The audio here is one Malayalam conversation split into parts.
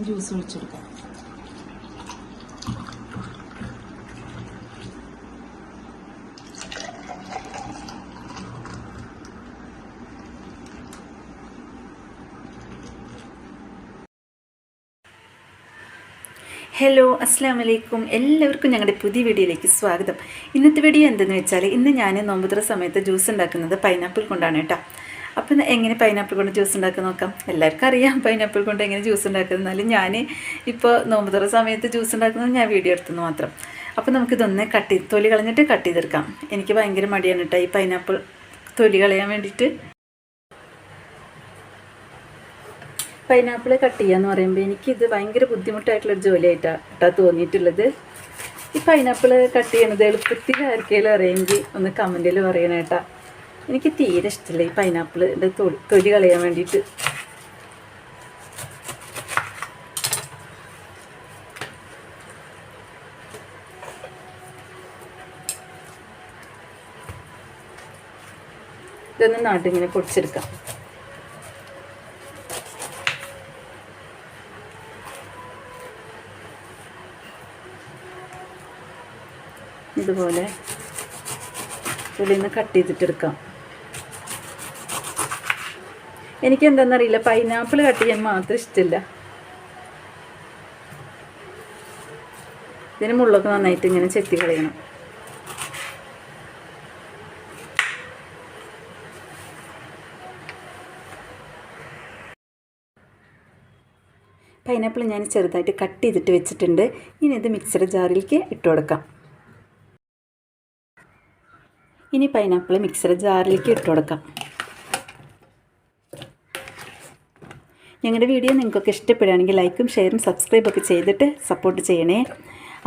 ജ്യൂസ് ഒഴിച്ചെടുക്കാം ഹലോ അസ്സാം വലൈക്കും എല്ലാവർക്കും ഞങ്ങളുടെ പുതിയ വീഡിയോയിലേക്ക് സ്വാഗതം. ഇന്നത്തെ വീഡിയോ എന്തെന്ന് വെച്ചാൽ ഇന്ന് ഞാൻ നോമ്പുത്ര സമയത്ത് ജ്യൂസ് ഉണ്ടാക്കുന്നത് പൈനാപ്പിൾ കൊണ്ടാണ് കേട്ടോ. അപ്പം എങ്ങനെ പൈനാപ്പിൾ കൊണ്ട് ജ്യൂസ് ഉണ്ടാക്കാൻ നോക്കാം? എല്ലാവർക്കും അറിയാം പൈനാപ്പിൾ കൊണ്ട് എങ്ങനെ ജ്യൂസ് ഉണ്ടാക്കുന്നത്. എന്നാലും ഞാൻ ഇപ്പോൾ നോമ്പുതുറ സമയത്ത് ജ്യൂസ് ഉണ്ടാക്കുന്നത് ഞാൻ വീഡിയോ എടുത്തെന്ന് മാത്രം. അപ്പോൾ നമുക്കിതൊന്ന് കട്ട് തൊലി കളഞ്ഞിട്ട് കട്ട് ചെയ്തെടുക്കാം. എനിക്ക് ഭയങ്കര മടിയാണ് കേട്ടോ ഈ പൈനാപ്പിൾ തൊലി കളയാൻ വേണ്ടിയിട്ട് പൈനാപ്പിൾ കട്ട് എന്ന് പറയുമ്പോൾ എനിക്കിത് ഭയങ്കര ബുദ്ധിമുട്ടായിട്ടുള്ളൊരു ജോലിയായിട്ടാണ് കേട്ടോ തോന്നിയിട്ടുള്ളത്. ഈ പൈനാപ്പിൾ കട്ട് ചെയ്യണത് ആർക്കെങ്കിലും അറിയെങ്കിൽ ഒന്ന് കമന്റിൽ പറയണേ കേട്ടാ എനിക്ക് തീരെ ഇഷ്ടമില്ല ഈ പൈനാപ്പിളിന്റെ തൊലി തൊലി കളയാൻ വേണ്ടിയിട്ട്. ഇതൊന്ന് നാട്ടിങ്ങനെ പൊടിച്ചെടുക്കാം. ഇതുപോലെ ഉള്ളിൽ നിന്ന് കട്ട് ചെയ്തിട്ടെടുക്കാം. എനിക്ക് എന്താണെന്നറിയില്ല പൈനാപ്പിൾ കട്ട് ചെയ്യാൻ മാത്രം ഇഷ്ടമില്ല ഇതിന് മുള്ളൊക്കെ നന്നായിട്ട് ഇങ്ങനെ ചെത്തി കളയണം. പൈനാപ്പിൾ ഞാൻ ചെറുതായിട്ട് കട്ട് ചെയ്തിട്ട് വെച്ചിട്ടുണ്ട്. ഇനി ഇത് മിക്സർ ജാറിലേക്ക് ഇട്ട് കൊടുക്കാം. ഇനി പൈനാപ്പിൾ മിക്സർ ജാറിലേക്ക് ഇട്ട് കൊടുക്കാം. ഞങ്ങളുടെ വീഡിയോ നിങ്ങൾക്കൊക്കെ ഇഷ്ടപ്പെടുകയാണെങ്കിൽ ലൈക്കും ഷെയറും സബ്സ്ക്രൈബൊക്കെ ചെയ്തിട്ട് സപ്പോർട്ട് ചെയ്യണേ.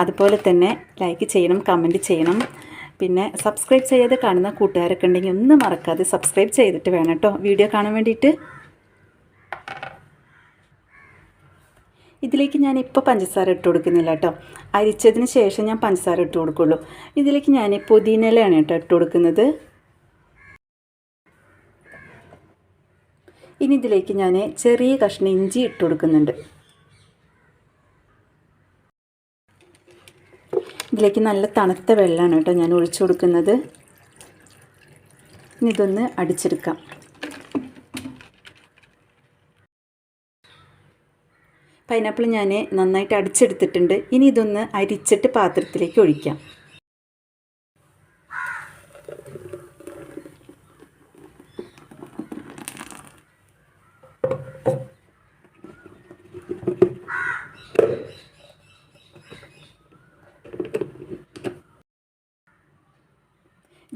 അതുപോലെ തന്നെ ലൈക്ക് ചെയ്യണം കമന്റ് ചെയ്യണം. പിന്നെ സബ്സ്ക്രൈബ് ചെയ്യാതെ കാണുന്ന കൂട്ടുകാരൊക്കെ ഉണ്ടെങ്കിൽ ഒന്നും മറക്കാതെ സബ്സ്ക്രൈബ് ചെയ്തിട്ട് വേണം കേട്ടോ. വീഡിയോ കാണാൻ വേണ്ടിയിട്ട്. ഇതിലേക്ക് ഞാൻ ഇപ്പോൾ പഞ്ചസാര ഇട്ട് കൊടുക്കുന്നില്ല കേട്ടോ. അരിച്ചതിന് ശേഷം ഞാൻ പഞ്ചസാര ഇട്ട് കൊടുക്കുള്ളൂ. ഇതിലേക്ക് ഞാൻ പുതിയനിലയാണ് കേട്ടോ ഇട്ട് കൊടുക്കുന്നത്. ഇനി ഇതിലേക്ക് ഞാൻ ചെറിയ കഷ്ണം ഇഞ്ചി ഇട്ട് കൊടുക്കുന്നുണ്ട്. ഇതിലേക്ക് നല്ല തണുത്ത വെള്ളമാണ് കേട്ടോ ഞാൻ ഒഴിച്ചു കൊടുക്കുന്നത്. ഇനി ഇതൊന്ന് അടിച്ചെടുക്കാം. പൈനാപ്പിൾ ഞാൻ നന്നായിട്ട് അടിച്ചെടുത്തിട്ടുണ്ട്. ഇനി ഇതൊന്ന് അരിച്ചിട്ട് പാത്രത്തിലേക്ക് ഒഴിക്കാം.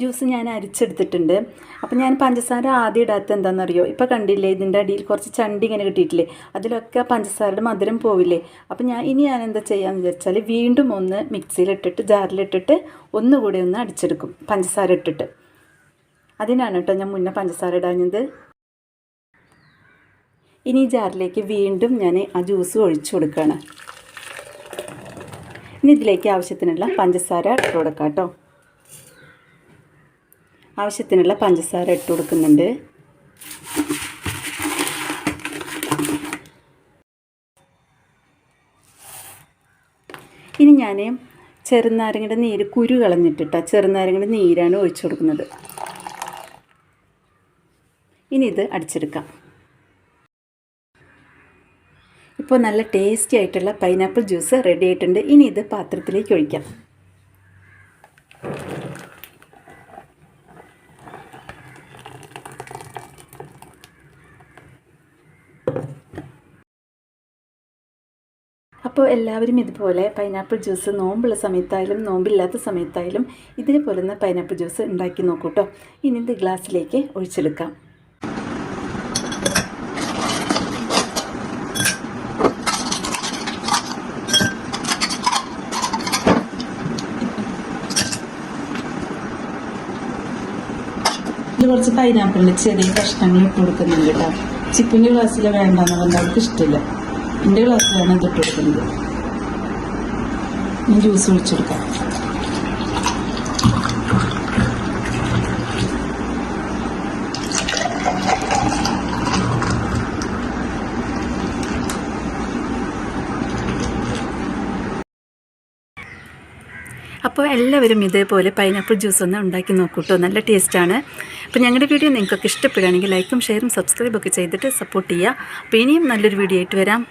ജ്യൂസ് ഞാൻ അരിച്ചെടുത്തിട്ടുണ്ട്. അപ്പോൾ ഞാൻ പഞ്ചസാര ആദ്യം ഇടാത്ത എന്താണെന്നറിയോ? ഇപ്പോൾ കണ്ടില്ലേ ഇതിന്റെ അടിയിൽ കുറച്ച് ചണ്ടി ഇങ്ങനെ കിട്ടിയിട്ടില്ലേ? അതിലൊക്കെ പഞ്ചസാരയുടെ മധുരം പോവില്ലേ? അപ്പോൾ ഞാൻ ഇനി ഞാൻ എന്താ ചെയ്യാമെന്ന് വെച്ചാൽ വീണ്ടും ഒന്ന് മിക്സിയിലിട്ടിട്ട് ജാറിലിട്ടിട്ട് ഒന്നുകൂടി ഒന്ന് അടിച്ചെടുക്കും പഞ്ചസാര ഇട്ടിട്ട്. അതിനാണ് കേട്ടോ ഞാൻ മുന്നേ പഞ്ചസാര ഇടാഞ്ഞത്. ഇനി ജാറിലേക്ക് വീണ്ടും ഞാൻ ആ ജ്യൂസ് ഒഴിച്ചു കൊടുക്കുകയാണ് ഇനി ഇതിലേക്ക് ആവശ്യത്തിനുള്ള പഞ്ചസാര ഇട്ട് കൊടുക്കാം കേട്ടോ. ആവശ്യത്തിനുള്ള പഞ്ചസാര ഇട്ട് കൊടുക്കുന്നുണ്ട്. ഇനി ഞാൻ ചെറുനാരങ്ങയുടെ നീര് കുരു കളഞ്ഞിട്ടിട്ട ചെറുനാരങ്ങയുടെ നീരാണ് ഒഴിച്ചു കൊടുക്കുന്നത്. ഇനി ഇത് അടിച്ചെടുക്കാം. ഇപ്പോൾ നല്ല ടേസ്റ്റി ആയിട്ടുള്ള പൈനാപ്പിൾ ജ്യൂസ് റെഡി ആയിട്ടുണ്ട്. ഇനി ഇത് പാത്രത്തിലേക്ക് ഒഴിക്കാം. അപ്പോൾ എല്ലാവരും ഇതുപോലെ പൈനാപ്പിൾ ജ്യൂസ് നോമ്പുള്ള സമയത്തായാലും നോമ്പില്ലാത്ത സമയത്തായാലും ഇതിനെ പോലുന്ന പൈനാപ്പിൾ ജ്യൂസ് ഉണ്ടാക്കി നോക്കൂ കേട്ടോ ഇനി ഇത് ഗ്ലാസ്സിലേക്ക് ഒഴിച്ചെടുക്കാം. കുറച്ച് പൈനാപ്പിളിന്റെ ചെറിയ കഷ്ണങ്ങൾ ഇട്ട് കൊടുക്കുന്നുണ്ട് കേട്ടോ. ചിപ്പിന്റെ ഗ്ലാസ്സിൽ വേണ്ടെന്ന് പറഞ്ഞാൽ അവർക്ക് ഇഷ്ടമില്ല. എന്റെ ഗ്ലാസ്സിലാണ് ഇതിട്ട് കൊടുക്കുന്നത് ഞാൻ ജ്യൂസ് ഒഴിച്ചെടുക്കാം അപ്പോൾ എല്ലാവരും ഇതേപോലെ പൈനാപ്പിൾ ജ്യൂസ് ഒന്ന് ഉണ്ടാക്കി നോക്കൂട്ടോ. നല്ല ടേസ്റ്റാണ്. അപ്പോൾ ഞങ്ങളുടെ വീഡിയോ നിങ്ങൾക്കൊക്കെ ഇഷ്ടപ്പെടുകയാണെങ്കിൽ ലൈക്കും ഷെയറും സബ്സ്ക്രൈബൊക്കെ ചെയ്തിട്ട് സപ്പോർട്ട് ചെയ്യുക. അപ്പോൾ ഇനിയും നല്ലൊരു വീഡിയോ ആയിട്ട് വരാം.